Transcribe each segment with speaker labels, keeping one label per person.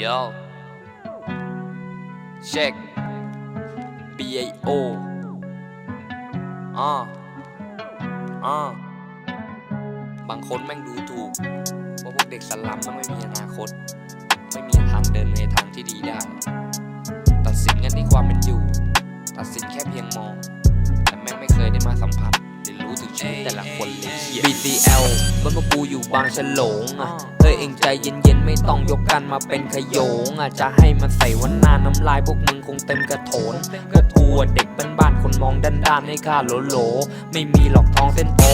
Speaker 1: Yo Check B A O อ่าอบางคนแม่งดูถูก ว่าพวกเด็กสลัมมันไม่มีอนาคต ไม่มีทางเดินในทางที่ดีได้ ตัดสินกันที่ความเป็นอยู่ ตัดสินแค่เพียงมอง แต่แม่งไม่เคยได้มาสัมผัส รือรู้ถึงชีวิตแต่ละคนเลยเหี้ย BCL บนพวกกูอยู่บางฉลงอะเฮ้ยเองใจเย็นๆ ไม่ต้องยกกันมาเป็นขโยงอะจะให้มันใส่วันหน้าน้ำลายพวกมึงคงเต็มกระโถนพวกกูอะเด็กบ้านๆคนมองด้านๆให้ค่าโหลโหลๆไม่มีหลอกทองเส้นโต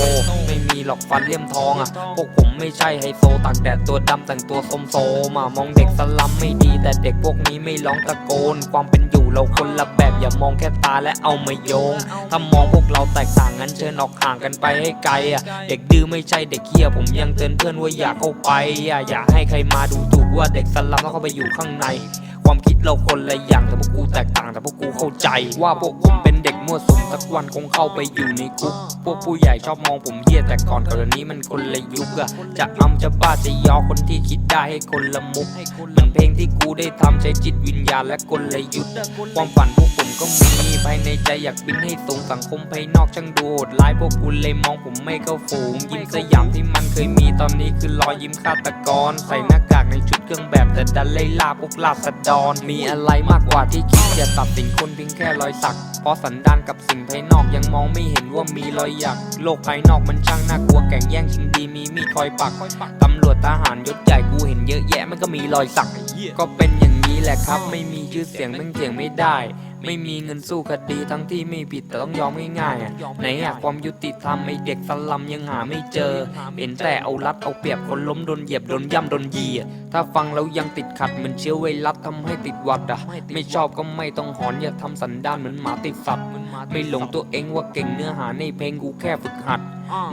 Speaker 1: ไม่มีหลอกฟันเลี่ยมทองอะพวกผมไม่ใช่ไฮโซตากแดดตัวดำแต่งตัวสมโซมามองเด็กสลัมไม่ดีแต่เด็กพวกนี้ไม่ร้องตะโกนความเป็นอยู่ เราคนละแบบอย่ามองแค่ตาและเอามาโยง ถ้ามองพวกเราแตกต่างงั้นเชิญออกห่างกันไปให้ไกลอะเด็กดื้อไม่ใช่เด็กเฮียผมยังเตือนเพื่อนว่าอย่าเข้าไปอะอย่าให้ใครมาดูถูกว่าเด็กสลัมต้องเข้าไปอยู่ข้างใน ความคิดเราคนละอย่างแต่พวกกูแตกต่างแต่พวกกูเข้าใจว่าพวกผมเป็นเด็ก มั่วสุมสักวันคงเข้าไปอยู่ในคุก พวกผู้ใหญ่ชอบมองผมเหี้ยแต่ก่อนก่อนนี้มันคนละยุคอะจะอำจะบ้าจะยอคนที่คิดได้ให้คนละมุกมันเพลงที่กูได้ทำใช้จิตวิญญาณและกลยุทธ์ความฝันพวก ก็มีภายในใจอยากบินให้สูงสังคมภายนอกช่างดูโหดร้ายพวกกูเลยมองผมไม่เข้าฝูง ยิ้มสยามที่มันเคยมีตอนนี้คือรอยยิ้มฆาตกร ใส่หน้ากากในชุดเครื่องแบบแต่ดันไล่ล่าพวกราษฎรมีอะไรมากกว่าที่คิดจะตัดสินคนเพียงแค่รอยสัก เพราะสันดานกับสิ่งภายนอกยังมองไม่เห็นว่ามีรอยหยัก โลกภายนอกมันช่างน่ากลัวแก่งแย่งชิงดีมีมีดคอยปักตำรวจทหารยศใหญ่กูเห็นเยอะแยะมันก็มีรอยสัก ก็เป็นอย่างนี้แหละครับ ไม่มีชื่อเสียงแม่งเถียงไม่ได้ ไม่มีเงินสู้คดีทั้งที่ไม่ผิดแต่ต้องยอมง่ายๆอะไหนอะความยุติธรรมไอเด็กสลัมยังหาไม่เจอ เห็นแต่เอารัดเอาเปรียบคนล้มโดนเหยียบโดนย่ำโดนยีอะถ้าฟังแล้วยังติดขัดเหมือนเชื้อไวรัสทำให้ติดหวัดอะไม่ชอบก็ไม่ต้องหอนอย่าทำสันดานเหมือนหมาติดสัตว์ไม่หลงตัวเองว่าเก่งเนื้อหาในเพลงกูแค่ฝึกหัด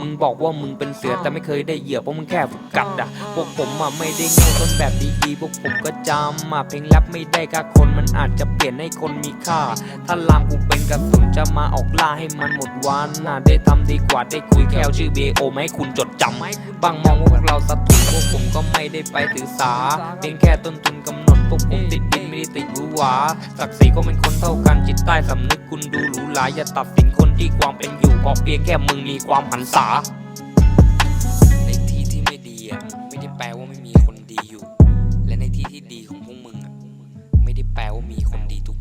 Speaker 1: มึงบอกว่ามึงเป็นเสือแต่ไม่เคยได้เหยียบเพราะมึงแค่ฝึกกัดอะพวกผมอะไม่ได้โง่ต้นแบบดีๆพวกผมก็จำอะเพลงแรปไม่ได้ค่าคนมันอาจจะเปลี่ยนให้คนมีค่า ถ้าลามกูเป็นกระสุนจะมาออกล่าให้มันหมดวันน่ะได้ทำดีกว่าได้คุยแค่เอาชื่อเบโอมาให้คุณจดจำบางมองว่าพวกเราสะทุนพวกผมก็ไม่ได้ไปถือสาเพียงแค่ต้นทุนกำหนด พวกผมติดดินไม่ได้ติดรู้หวาศักดิ์ศรีก็เป็นคนเท่ากันจิตใต้สำนึกคุณดูหรูหราอย่าตัดสินคนที่ความเป็นอยู่เพราะเพียงแค่มึงมีความหันษาในที่ที่ไม่ดีอะไม่ได้แปลว่าไม่มีคนดีอยู่ และในที่ที่ดีของพวกมึงอะไม่ได้แปลว่ามีคนดีทุก